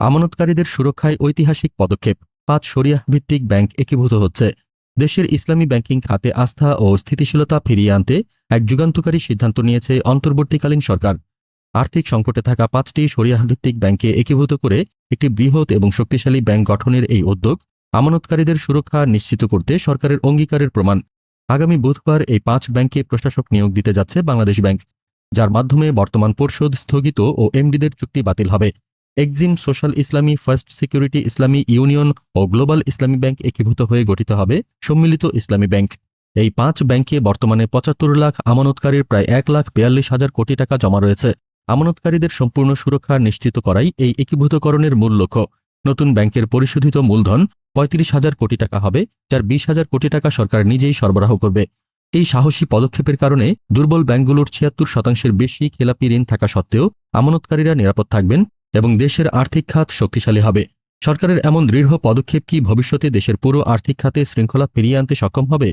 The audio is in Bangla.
আমানতকারীদের সুরক্ষায় ঐতিহাসিক পদক্ষেপ। পাঁচ শরিয়াহ ভিত্তিক ব্যাংক একীভূত হচ্ছে। দেশের ইসলামী ব্যাংকিং খাতে আস্থা ও স্থিতিশীলতা ফিরিয়ে আনতে এক যুগান্তকারী সিদ্ধান্ত নিয়েছে অন্তর্বর্তীকালীন সরকার। আর্থিক সংকটে থাকা পাঁচটি শরিয়াহ ভিত্তিক ব্যাংকে একীভূত করে একটি বৃহৎ এবং শক্তিশালী ব্যাংক গঠনের এই উদ্যোগ আমানতকারীদের সুরক্ষা নিশ্চিত করতে সরকারের অঙ্গীকারের প্রমাণ। আগামী বুধবার এই পাঁচ ব্যাংকে প্রশাসক নিয়োগ দিতে যাচ্ছে বাংলাদেশ ব্যাংক, যার মাধ্যমে বর্তমান পরিশোধ স্থগিত ও এমডিদের চুক্তি বাতিল হবে। Exim social Islami, first security Islami union ও গ্লোবাল ইসলামী ব্যাংক একীভূত হয়ে গঠিত হবে সম্মিলিত ইসলামী ব্যাংক। এই পাঁচ ব্যাংকে বর্তমানে পঁচাত্তর লাখ আমানতকারীর প্রায় এক লাখ বিয়াল্লিশ হাজার কোটি টাকা জমা রয়েছে। আমানতকারীদের সম্পূর্ণ সুরক্ষা নিশ্চিত করাই এই একীভূতকরণের মূল লক্ষ্য। নতুন ব্যাংকের পরিশোধিত মূলধন পঁয়ত্রিশ হাজার কোটি টাকা হবে, যার বিশ হাজার কোটি টাকা সরকার নিজেই সরবরাহ করবে। এই সাহসী পদক্ষেপের কারণে দুর্বল ব্যাংকগুলোর ছিয়াত্তর শতাংশের বেশি খেলাপি ঋণ থাকা সত্ত্বেও আমানতকারীরা নিরাপদ থাকবেন। এবং দেশের আর্থিক খাত শক্তিশালী হবে। সরকারের এমন দৃঢ় পদক্ষেপ কি ভবিষ্যতে দেশের পুরো আর্থিক খাতে শৃঙ্খলা ফিরিয়ে আনতে সক্ষম হবে?